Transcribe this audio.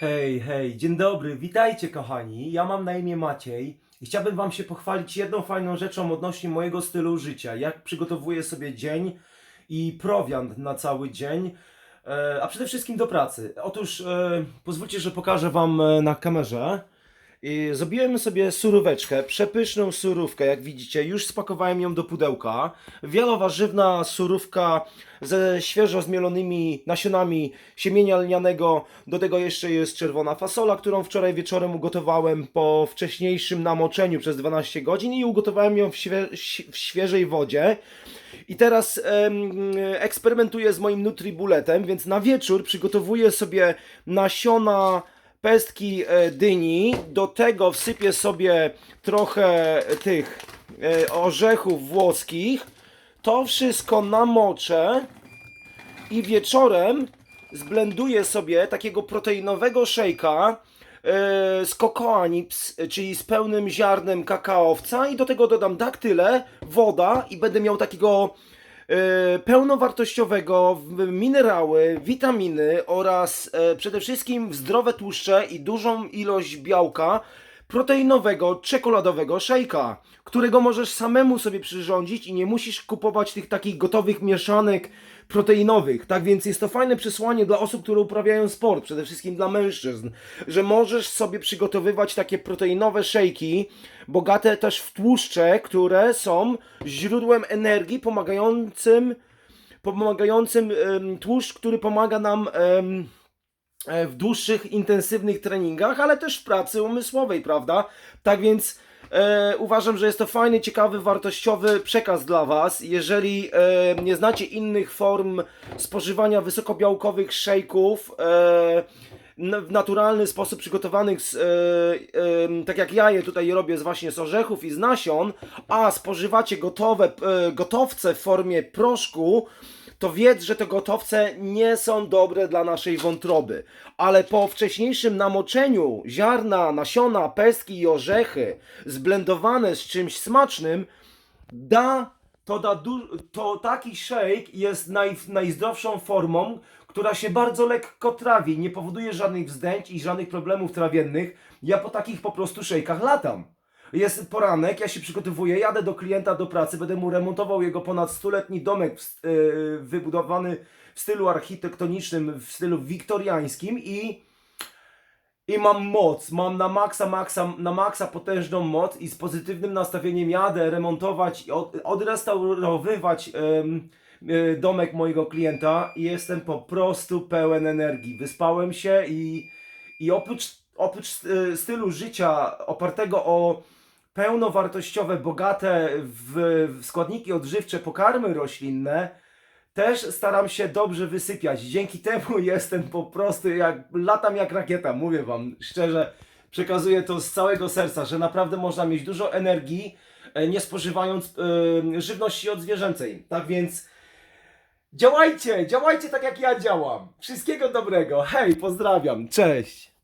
Hej, hej, dzień dobry, witajcie kochani. Ja mam na imię Maciej i chciałbym Wam się pochwalić jedną fajną rzeczą odnośnie mojego stylu życia. Jak przygotowuję sobie dzień i prowiant na cały dzień, e, a przede wszystkim do pracy. Otóż e, pozwólcie, że pokażę Wam e, na kamerze. I zrobiłem sobie suróweczkę, przepyszną surówkę, jak widzicie, już spakowałem ją do pudełka. Wielowarzywna surówka ze świeżo zmielonymi nasionami siemienia lnianego. Do tego jeszcze jest czerwona fasola, którą wczoraj wieczorem ugotowałem po wcześniejszym namoczeniu przez 12 godzin i ugotowałem ją w, świe w świeżej wodzie. I teraz em, eksperymentuję z moim Nutribuletem, więc na wieczór przygotowuję sobie nasiona pestki e, dyni. Do tego wsypię sobie trochę tych e, orzechów włoskich. To wszystko namoczę i wieczorem zblenduję sobie takiego proteinowego szejka e, z cocoa nips, czyli z pełnym ziarnem kakaowca i do tego dodam daktyle, woda i będę miał takiego pełnowartościowego w minerały, witaminy oraz e, przede wszystkim zdrowe tłuszcze i dużą ilość białka proteinowego, czekoladowego szejka, którego możesz samemu sobie przyrządzić i nie musisz kupować tych takich gotowych mieszanek proteinowych. Tak więc jest to fajne przesłanie dla osób, które uprawiają sport, przede wszystkim dla mężczyzn, że możesz sobie przygotowywać takie proteinowe szejki, bogate też w tłuszcze, które są źródłem energii pomagającym pomagającym tłuszcz, który pomaga nam w dłuższych, intensywnych treningach, ale też w pracy umysłowej, prawda? Tak więc e, uważam, że jest to fajny, ciekawy, wartościowy przekaz dla Was. Jeżeli e, nie znacie innych form spożywania wysokobiałkowych szejków, e, w naturalny sposób przygotowanych, z, e, tak jak ja je tutaj robię z właśnie z orzechów i z nasion, a spożywacie gotowe, e, gotowce w formie proszku, to wiedz, że te gotowce nie są dobre dla naszej wątroby. Ale po wcześniejszym namoczeniu ziarna, nasiona, pestki i orzechy zblendowane z czymś smacznym, da to, da to taki shake jest naj, najzdrowszą formą, która się bardzo lekko trawi, nie powoduje żadnych wzdęć i żadnych problemów trawiennych. Ja po takich po prostu shake'ach latam. Jest poranek, ja się przygotowuję, jadę do klienta do pracy, będę mu remontował jego ponad stuletni domek w, yy, wybudowany w stylu architektonicznym, w stylu wiktoriańskim i i mam moc, mam na maksa, maksa, na maksa potężną moc i z pozytywnym nastawieniem jadę remontować od, odrestaurowywać em, e, domek mojego klienta i jestem po prostu pełen energii. Wyspałem się i, i oprócz, oprócz e, stylu życia opartego o pełnowartościowe, bogate w, składniki odżywcze pokarmy roślinne, też staram się dobrze wysypiać. Dzięki temu jestem po prostu jak latam jak rakieta, mówię wam szczerze. Przekazuję to z całego serca, że naprawdę można mieć dużo energii, e, nie spożywając e, żywności odzwierzęcej. Tak więc działajcie, działajcie tak jak ja działam. Wszystkiego dobrego. Hej, pozdrawiam. Cześć.